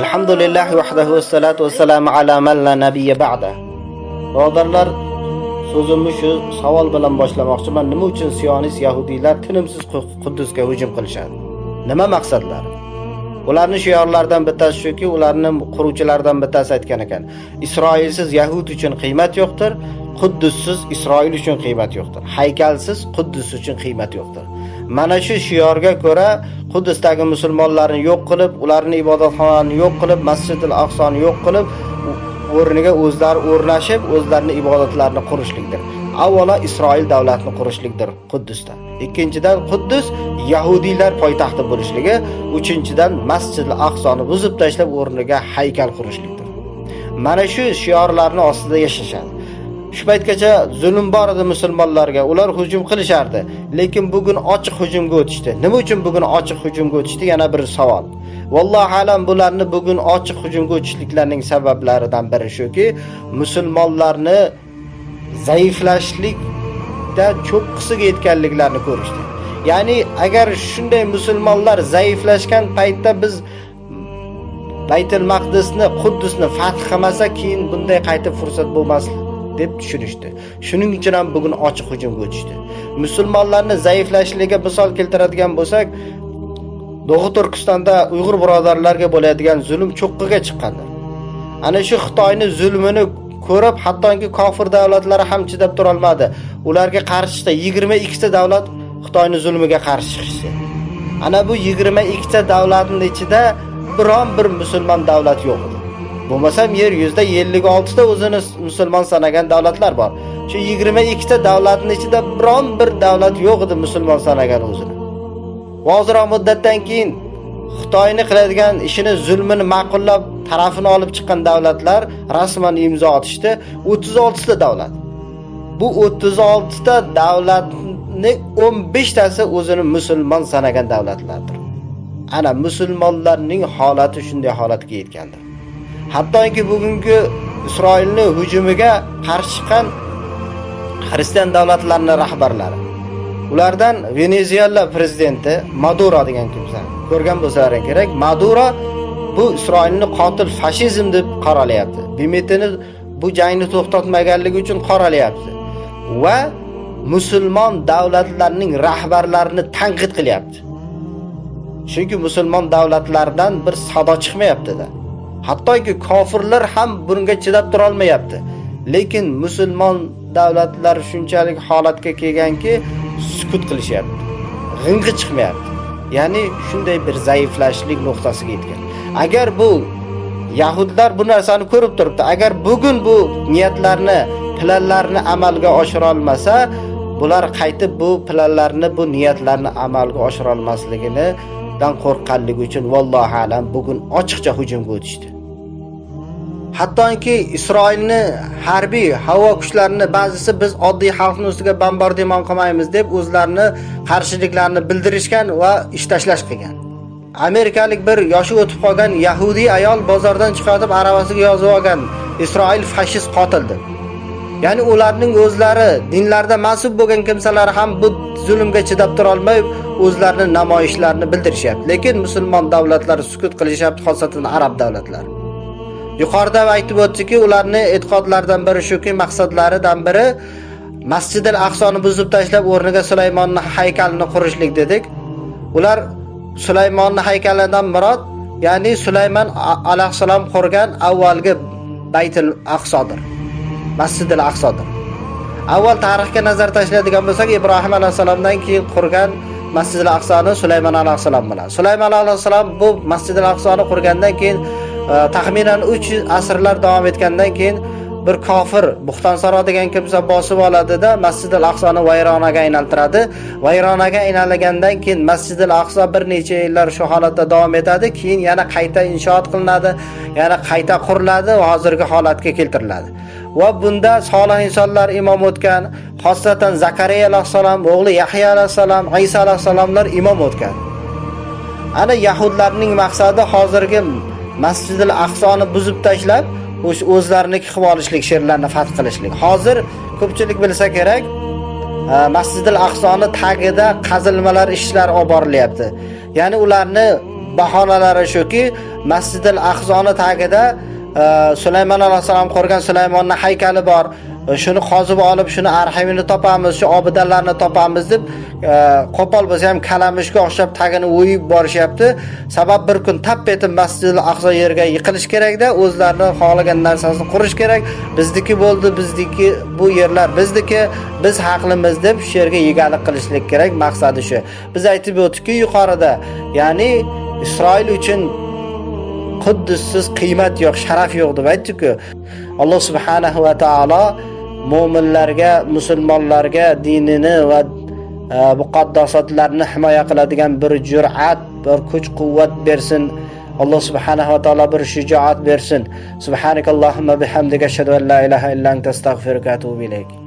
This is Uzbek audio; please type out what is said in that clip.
alhamdulillah vahdahu salatu vassalamu ala man la nabiyya ba'da. Birodarlar so'zimni shu savol bilan boshlamoqchiman. Nima uchun siyonist yahudiylar tinimsiz quddusga hujum qilishadi? Nima maqsadlari ularni shiorlaridan bittasi shuki ularni quruvchilaridan bittasi aytgan ekan. Isroilsiz yahud uchun qiymat yo'qdir quddussiz isroil uchun qiymat yo'qdir. Haykalsiz quddus uchun qiymat yo'qdir. Mana shu shiorga ko'ra quddusdagi musulmonlarni yo'q qilib ularni ibodatxonalarini yo'q qilib masjidil aqsoni yo'q qilib o'rniga o'zlari o'rnashib o'zlarini ibodatlarini qurishlikdir. Avvalo isroil davlatini qurishlikdir quddusda. Ikkinchidan quddus yahudiylar poytaxti bo'lishligi uchinchidan masjidil aqsoni buzib tashlab o'rniga haykal qurishlikdir. Mana shu shiorlarni ostida yashashadi. Shu paytgacha zulm bor edi musulmonlarga. Ular hujum qilishardi. Lekin bugun ochiq hujumga o'tishdi. Nima uchun bugun ochiq hujumga o'tishdi? Yana bir savol. Vallohu alam bularni bugun ochiq hujumga o'tishliklarining sabablaridan biri shuki musulmonlarni zaiflashlikda cho'qqisiga yetganliklarini ko'rishdi. Ya'ni agar shunday musulmonlar zaiflashgan paytda biz baytul maqdisni quddusni fath qilmasa keyin bunday qaytib fursat bo'lmas deb tushunishdi shuning uchun ham bugun ochiq hujumga o'tishdi musulmonlarni zaiflashligiga misol keltiradigan bo'lsak Doğu Turkistonda Uyg'ur birodarlarga bo'ladigan zulm cho'qqiga chiqqandir. Ana shu Xitoyni zulmini ko'rib, hattoki kofir davlatlari ham chidab tura olmadi. Ularga qarshi chiqdi 22 ta davlat Xitoyni zulmiga qarshi chiqishdi. Ana bu 22 ta davlatning ichida biron bir musulmon davlat yo'q edi. Bo'lmasam yer yuzida 56 ta o'zini musulmon sanagan davlatlar bor. Shu 22 ta davlatning ichida biron bir davlat yo'q edi musulmon sanagan o'zini. Va ozroq muddatdan keyin Xitoyni qiladigan ishini zulmini ma'qullab tarafini olib chiqqan davlatlar rasman imzo otishdi 36 ta davlat. Bu 36 ta davlatni 15 tasi o'zini musulmon sanagan davlatlardir. Ana musulmonlarning holati shunday holatga yetgandir. Hattoki bugungi Isroilni hujumiga qarshi chiqqan xristian davlatlarning rahbarlari Ulardan Venezuela prezidenti Maduro degan kimsa ko'rgan bo'lsalaring kerak. Maduro bu Isroilni qotil fashizm deb qoralayapti. Bimetini bu jangni to'xtatmaganligi uchun qoralayapti va musulmon davlatlarning rahbarlarini tanqid qilyapti. Chunki musulmon davlatlardan bir sado chiqmayapti-da. Hattoki kofirlar ham bunga chidab tura olmayapti. Lekin musulmon davlatlar shunchalik holatga kelganki, sukut qilishyapti. G'ing'i chiqmayapti. Ya'ni shunday bir zaiflashlik nuqtasiga yetgan. Agar bu yahudlar bu narsani ko'rib turibdi. Agar bugun bu niyatlarni, planlarni amalga oshira olmasa, bular qaytib bu planlarni, bu niyatlarni amalga oshira olmasligini dan qo'rqqanligi uchun vallohu alam bugun ochiqcha hujumga o'tishdi. Hattoki Isroilni harbiy havo kuchlarini ba'zisi biz oddiy xalqni ustiga bombardimon qilmaymiz deb o'zlarini qarshiliklarini bildirishgan va ish tashlash qilgan. Amerikalik bir yoshi o'tib qolgan yahudiy ayol bozordan chiqarib aravasiga yozib olgan Isroil fashist qotil deb. Ya'ni ularning o'zlari dinlarda mansub bo'lgan kimsalar ham bu zulmga chidab tura o'zlarini namoyishlarini bildirishyapti. Lekin musulmon davlatlari sukut qilishyapti, xosatan arab davlatlari. Yuqorida aytib o'tdiki, ularning e'tiqodlaridan biri shuki, maqsadlaridan biri Masjidil Aqsoni buzib tashlab o'rniga Sulaymonning haykalini qurishlik dedik. Ular Sulaymonning haykalidan murod, ya'ni Sulaymon alayhissalom qurgan avvalgi Baytul Aqsodir. Masjidil Aqsodir. Avval tarixga nazar tashlaydigan bo'lsak, Ibrohim alayhissalomdan keyin qurgan Masjidil Aqsoni Sulaymon alayhissalom bilan. Sulaymon alayhissalom bu Masjidil Aqsoni qurgandan keyin e, taxminan 3 asrlar davom etgandan keyin bir kofir Buxtansaro degan kimsa bosib oladida Masjidil Aqsoni vayronaga aylantiradi. Vayronaga aylangandan keyin Masjidil Aqso bir necha yillar shu holatda davom etadi, keyin yana qayta inshoot qilinadi, yana qayta quriladi va hozirgi holatga keltiriladi. Va bunda solih insonlar imom o'tgan, xosatan Zakariya alayhissalom o'g'li yahya alayhissalom iso alayhissalomlar imom o'tgan. Ana yahudlarning maqsadi hozirgi Masjidil Aqsoni buzib tashlab, o'zlariniki qilib olishlik, sherlarni fath qilishlik. Hozir ko'pchilik bilsa kerak, e, Masjidil Aqsoni tagida qazilmalar ishlari olib borilyapti. Ya'ni ularni bahonalari shuki, Masjidil Aqsoni tagida e, Sulaymon alayhissalom qurgan Sulaymonni haykali bor. E, shuni qozib olib, shuni arxivini topamiz, shu obidalarni topamiz deb e, qo'pol bo'lsa ham kalamishga o'xshab tagini o'yib borishyapti. Sabab bir kun tap etib Masjidil Aqso yerga yiqilish kerakda, o'zlarini xohlagan narsasini qurish kerak. Bizniki bo'ldi, bizniki bu yerlar bizniki, biz haqlimiz deb shu yerga egalik qilishlik kerak. Maqsadi shu. Biz aytib o'tdikki yuqorida, ya'ni Isroil uchun Quddussiz qiymat yo'q, sharaf yo'q deb aytdik-ku. Alloh subhanahu va taolo mu'minlarga, musulmonlarga dinini va e, muqaddasotlarni himoya qiladigan bir jur'at, bir kuch-quvvat bersin. Alloh subhanahu va taolo bir shijoat bersin. Subhanakallohumma bihamdika ashhadu an la ilaha illa anta astag'firuka va atubu ilayk.